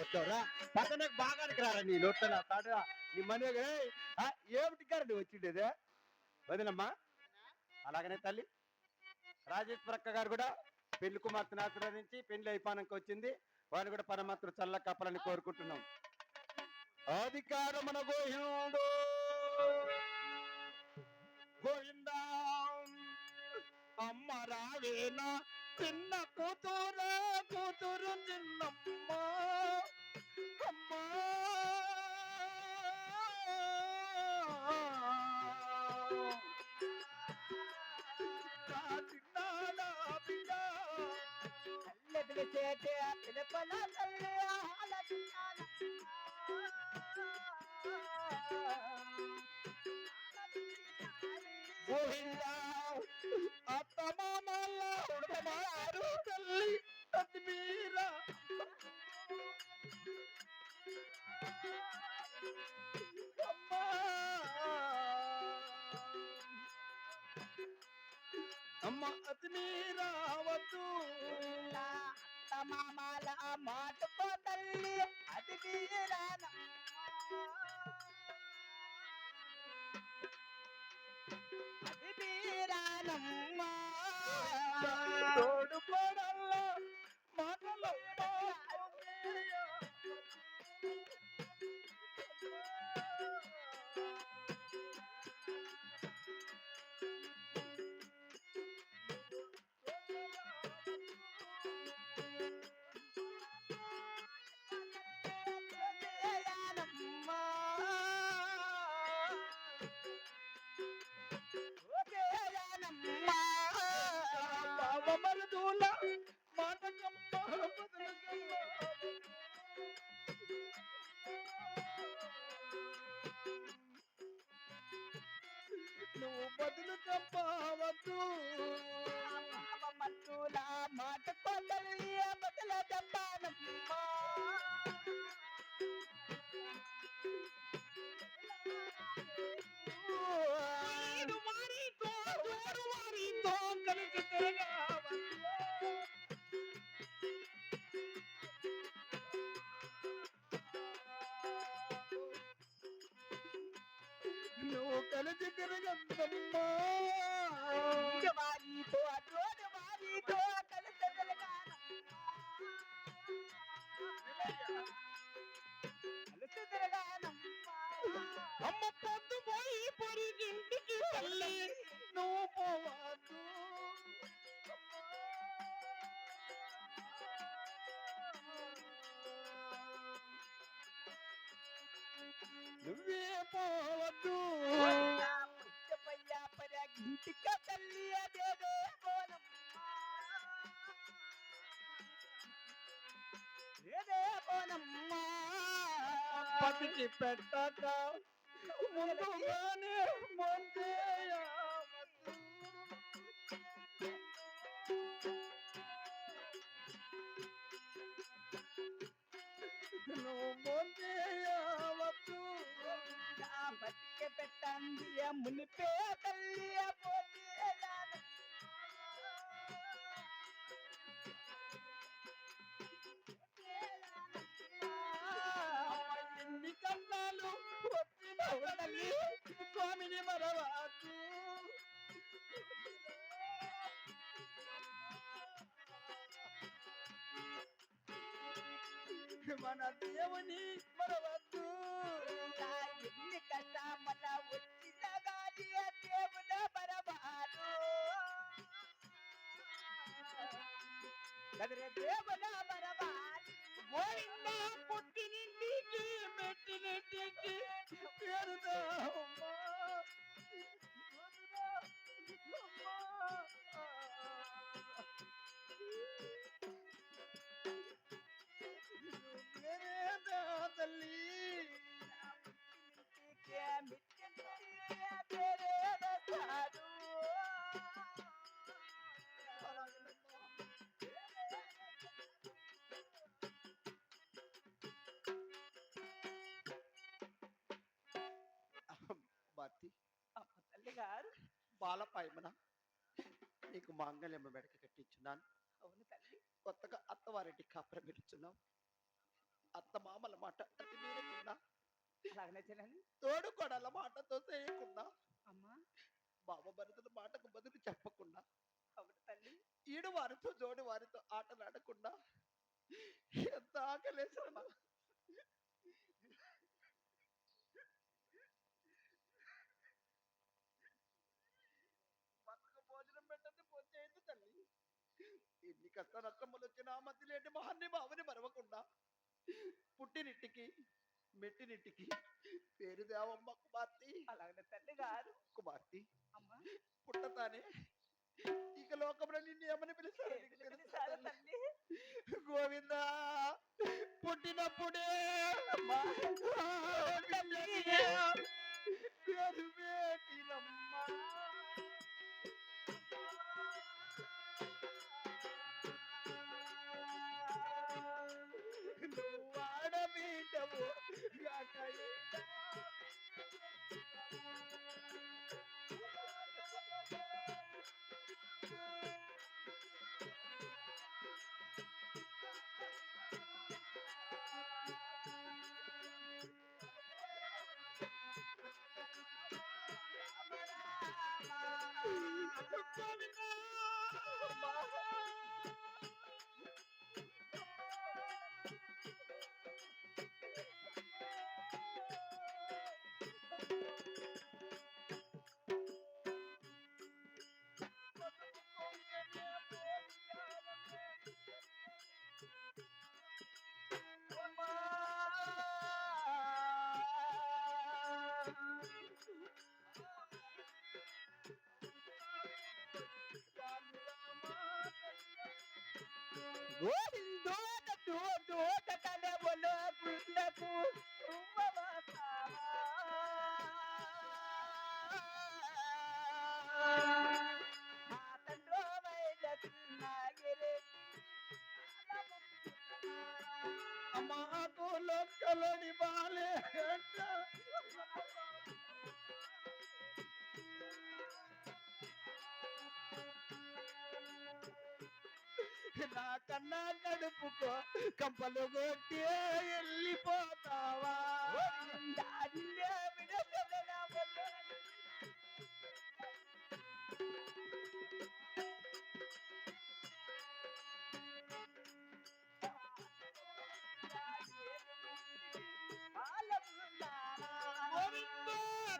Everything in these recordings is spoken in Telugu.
వచ్చావురా పక్కనకు రారా నీ తాట నీ మనీ ఏమిటి గారు వచ్చిండేదే? వదినమ్మా. అలాగనే తల్లి. రాజేశ్వర అక్క గారు కూడా పెళ్ళి కుమార్తెను ఆశీర్వదించి పెళ్ళి అయిపోయానికి వచ్చింది. వారిని కూడా పరమాత్రుడు చల్ల కప్పాలని కోరుకుంటున్నాం. అధికారమున గోహిందు గోవిందా. అమ్మ రావేనా? చిన్న కూతురు కూతురు చిన్నమ్మ అమ్మ. నా చిన్నాల తల్లి పిలిచేటే పిలుపల తల్లి ఆలకించాల. గోవిందా అత్తమామల ఉడమారు తల్లి అతిమీరా అమ్మా అమ్మ అతిమీరా వద్దు అత్త మామల మాటకో తల్లి అది తీరాన అది తోడు కోడల్ల నువ్వు బదులు చెప్పవద్దు మత్తుల మాట కొందలి బదుల చెప్పాను. అమ్మ పొద్దు పోయి పొరిగింటికి వెళ్ళి నువ్వు పోవద్దు. నువ్వే పోవద్దు పుట్టపయ్య పరగింటిక తల్లి అదేదో పోనమ్మా. పతికి పెట్టక ముందుగానే మందేయవద్దు. పెట్టండి మునిపే తల్లి ఎన్ని కన్నాలు తల్లి స్వామిని మన దేవుని కష్టమల వచ్చిన గాలి ఆ కదిరే దేవుడ బరబారు గోవింద పుట్టినింటికి మెట్టినింటికి పేరుదామా తల్లి? బాలపాయమన నీకు మాంగళ్యం మెడకి కట్టించున్నాను. అవును తల్లి. కొత్తగా అత్తవారింటి కాపురం పెడుతున్నావు అత్త మామల మాట అలాగనే చెల్లని తోడు కొడల మాటతో చేయకుండా అమ్మా. బావ భరతుల మాటకు బదులు చెప్పకుండా అవును తల్లి. ఈడు వారితో జోడు వారితో ఆటలాడకుండా ఎంత ఆకలేసా పక్కకు భోజనం పెట్టండి పోచేయండి తల్లి. ఎన్ని కష్ట నష్టములు వచ్చినా మధ్యలేటి మహాన్ని బావుని మరవకుండా? పుట్టినింటికి మెట్టినింటికి పేరు దేవమ్మ కుమార్తె. అలాగనే తల్లి గారు. కుమార్తె. పుట్టతానే ఇక లోకంలో నిన్ను ఏమని పిలుస్తారు? గోవింద పుట్టినప్పుడే పేరు যাব Come on! దోట కలవలో గుండకు అమ్మాకు లొక్కలని బాలే. కన్నా నడుపుకో కంపలు కొట్టి వెళ్ళిపోతావా?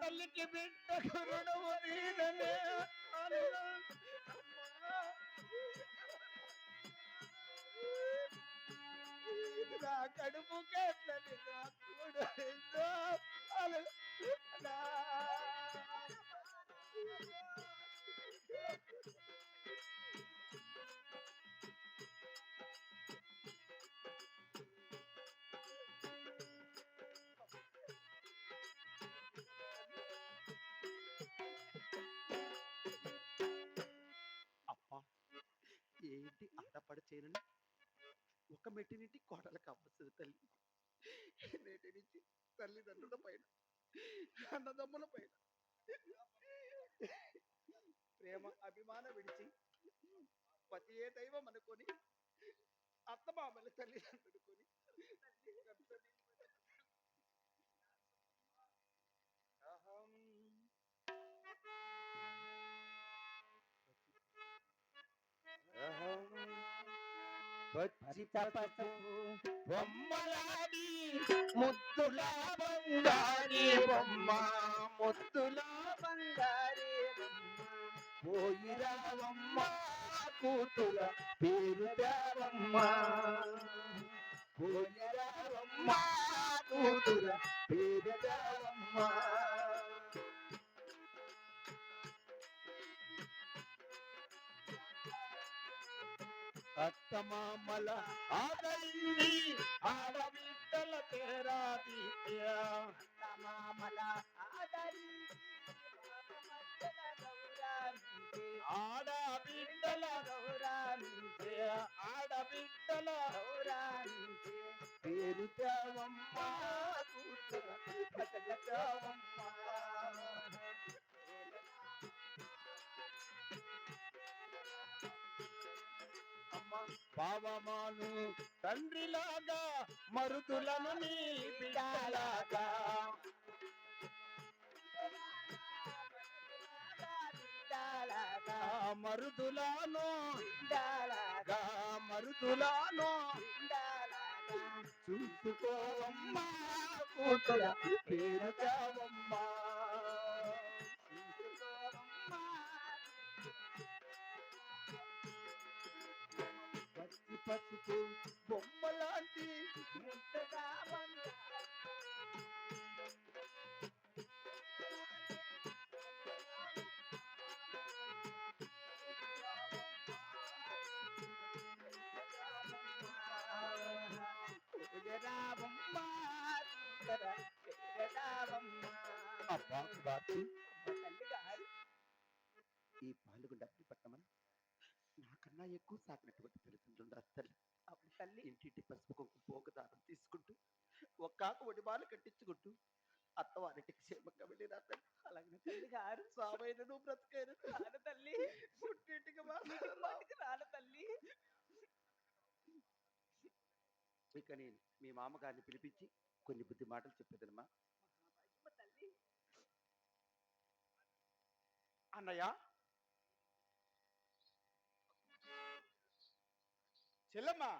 తల్లికి బిడ్డ కరుణవు నీడనే నా కడుపు కట్లని ఏంటి ఆడపడి చేయను ఒక్క మెట్టి కోడలు కోడలకు తల్లి. నేటి నుంచి తల్లిదండ్రుల పైన అన్నదమ్ముల పైన. ప్రేమ అభిమాన విడిచి పతి ఏ దైవం అనుకొని అత్తమామల తల్లిదండ్రుడుకొని పచ్చి పసుపు బొమ్మలాడి ముద్దుల బంగారి బొమ్మ ముద్దుల బంగారి బొమ్మ. పోయిరావమ్మ కూతుర పేరు దేవమ్మ పోయిరావమ్మ కూతుల పేరు దేవమ్మ అత్తమామల ఆదరింది ఆడబిడ్డల తేరా దీప్య మామల ఆదరి ఆడబిడ్డల గౌరామించే ఆడబిడ్డల గౌరామించే పేరు కూతుర దేవమ్మ పావమాను తండ్రిలాగా మరుతులను నీ బిడ్డలాగా. మరుదులాను మరుదులాను చూసుకోవమ్మా కూతుర పేరు చావమ్మా పసుపు బొమ్మలాంటి ముద్దగా ఈ నాకన్నా ఎక్కువ సాకినటువంటి తల్లిదండ్రులు తల్లి. అప్పుడు తల్లి. ఇంటింటి పసుపు కుంకుమ పోగుదారం తీసుకుంటూ ఒక్కాకు ఒడిబాలు కట్టించుకుంటూ అత్తవారింటికి క్షేమంగా వెళ్ళి నా తల్లి. అలాగే తల్లి గారు. తల్లి. పుట్టింటికి తల్లి. ఇక నేను మీ మామగారిని పిలిపించి కొన్ని బుద్ధి మాటలు తల్లి. అన్నయ్య செல்லம்மா.